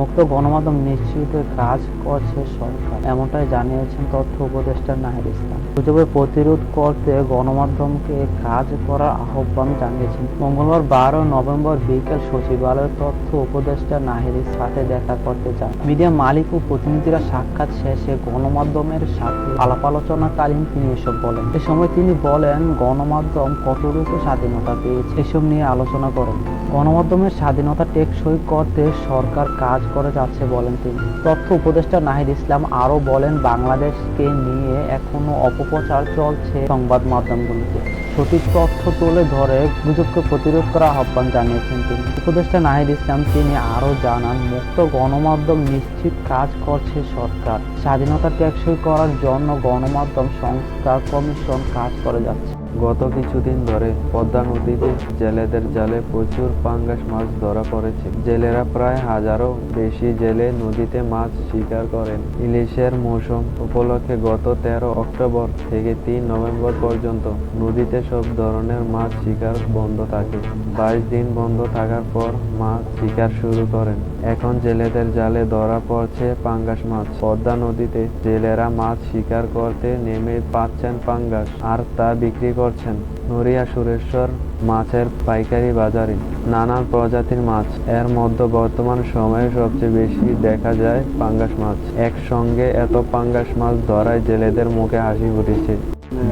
মুক্ত গণমাধ্যম নিশ্চিত কাজ করছে সরকার, এমনটাই জানিয়েছেন তথ্য উপদেষ্টা নাহিদ ইসলাম। গুজবের প্রতিরোধ করতে গণমাধ্যমকে কাজ করার আহ্বান জানিয়েছেন। মঙ্গলবার বারো নভেম্বর বিকেল সচিবালয়ের তথ্য উপদেষ্টা নাহিদের সাথে দেখা করতে যান। মিডিয়া মালিক ও প্রতিনিধিরা সাক্ষাৎ শেষে গণমাধ্যমের সাথে আলাপ আলোচনাকালীন তিনি এসব বলেন। এ সময় তিনি বলেন, গণমাধ্যম কতটুকু স্বাধীনতা পেয়েছে। এসব নিয়ে আলোচনা করেন। গণমাধ্যমের স্বাধীনতা টেকসই করতে সরকার কাজ করে যাচ্ছে বলেন তিনি। তথ্য উপদেষ্টা নাহিদ ইসলাম আরও বলেন, বাংলাদেশকে নিয়ে এখনও অপপ্রচার চলছে সংবাদ মাধ্যমগুলিতে। সঠিক তথ্য তুলে ধরে গুজবকে প্রতিরোধ করার আহ্বান জানিয়েছেন তিনি। উপদেষ্টা নাহিদ ইসলাম, তিনি আরও জানান, মুক্ত গণমাধ্যম নিশ্চিত কাজ করছে সরকার। স্বাধীনতা টেকসই করার জন্য গণমাধ্যম সংস্কার কমিশন কাজ করে যাচ্ছে। গত কিছুদিন ধরে পদ্মা নদীতে জেলেদের জালে প্রচুর পাঙ্গাস মাছ ধরা পড়েছে। জেলেরা প্রায় হাজারো বেশি জেলে নদীতে মাছ শিকার করেন। ইলিশের মৌসুম উপলক্ষে গত তেরো অক্টোবর থেকে তিন নভেম্বর পর্যন্ত নদীতে সব ধরনের মাছ শিকার বন্ধ থাকে। বাইশ দিন বন্ধ থাকার পর মাছ শিকার শুরু করেন। এখন জেলেদের জালে ধরা পড়ছে পাঙ্গাস মাছ। পদ্মা নদীতে জেলেরা মাছ শিকার করতে নেমে পাচ্ছেন পাঙ্গাস আর তা বিক্রি করছেন। নড়িয়া সুরেশ্বর মাছের পাইকারি বাজারে। নানান প্রজাতির মাছ। এর মধ্যে বর্তমান সময়ে সবচেয়ে বেশি দেখা যায় পাঙ্গাস মাছ। একসঙ্গে এত পাঙ্গাস মাছ ধরায় জেলেদের মুখে হাসি ফুটেছে।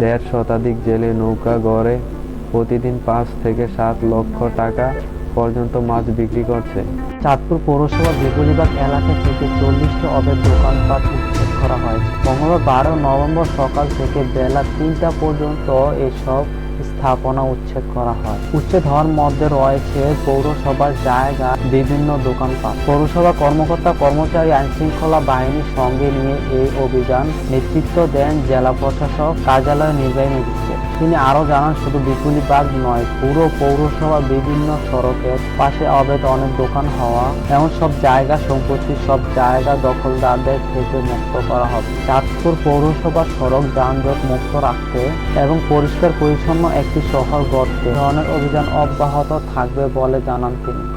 দেড় শতাধিক জেলে নৌকা গড়ে প্রতিদিন পাঁচ থেকে সাত লক্ষ টাকা পর্যন্ত মাছ বিক্রি করছে। চাঁদপুর পৌরসভা বেগুলিবাগ এলাকা থেকে চল্লিশটি অবৈধ দোকানপাট করা হয়েছে। মঙ্গলবার বারো নভেম্বর সকাল থেকে বেলা তিনটা পর্যন্ত এসব স্থাপনা উচ্ছেদ করা হয়। উচ্ছেদ হওয়ার মধ্যে রয়েছে পৌরসভার জায়গা, বিভিন্ন দোকানপাট পৌরসভা কর্মকর্তা, কর্মচারী আইন শৃঙ্খলা বাহিনীর সঙ্গে নিয়ে এই অভিযান নেতৃত্ব দেন জেলা প্রশাসক, কার্যালয়ের নির্বাহী ম্যাজিস্ট্রেট। তিনি আরও জানান, শুধু বিপুলিবাগ নয়, পুরো পৌরসভা বিভিন্ন সড়কের পাশে অবৈধ অনেক দোকান হওয়া, এমন সব জায়গা সম্পত্তি, সব জায়গা দখলদারদের থেকে মুক্ত করা হবে। চাঁদপুর পৌরসভা সড়ক যানজট মুক্ত রাখতে এবং পরিষ্কার পরিচ্ছন্ন একটি শহর গড়তে ধরনের অভিযান অব্যাহত থাকবে বলে জানান তিনি।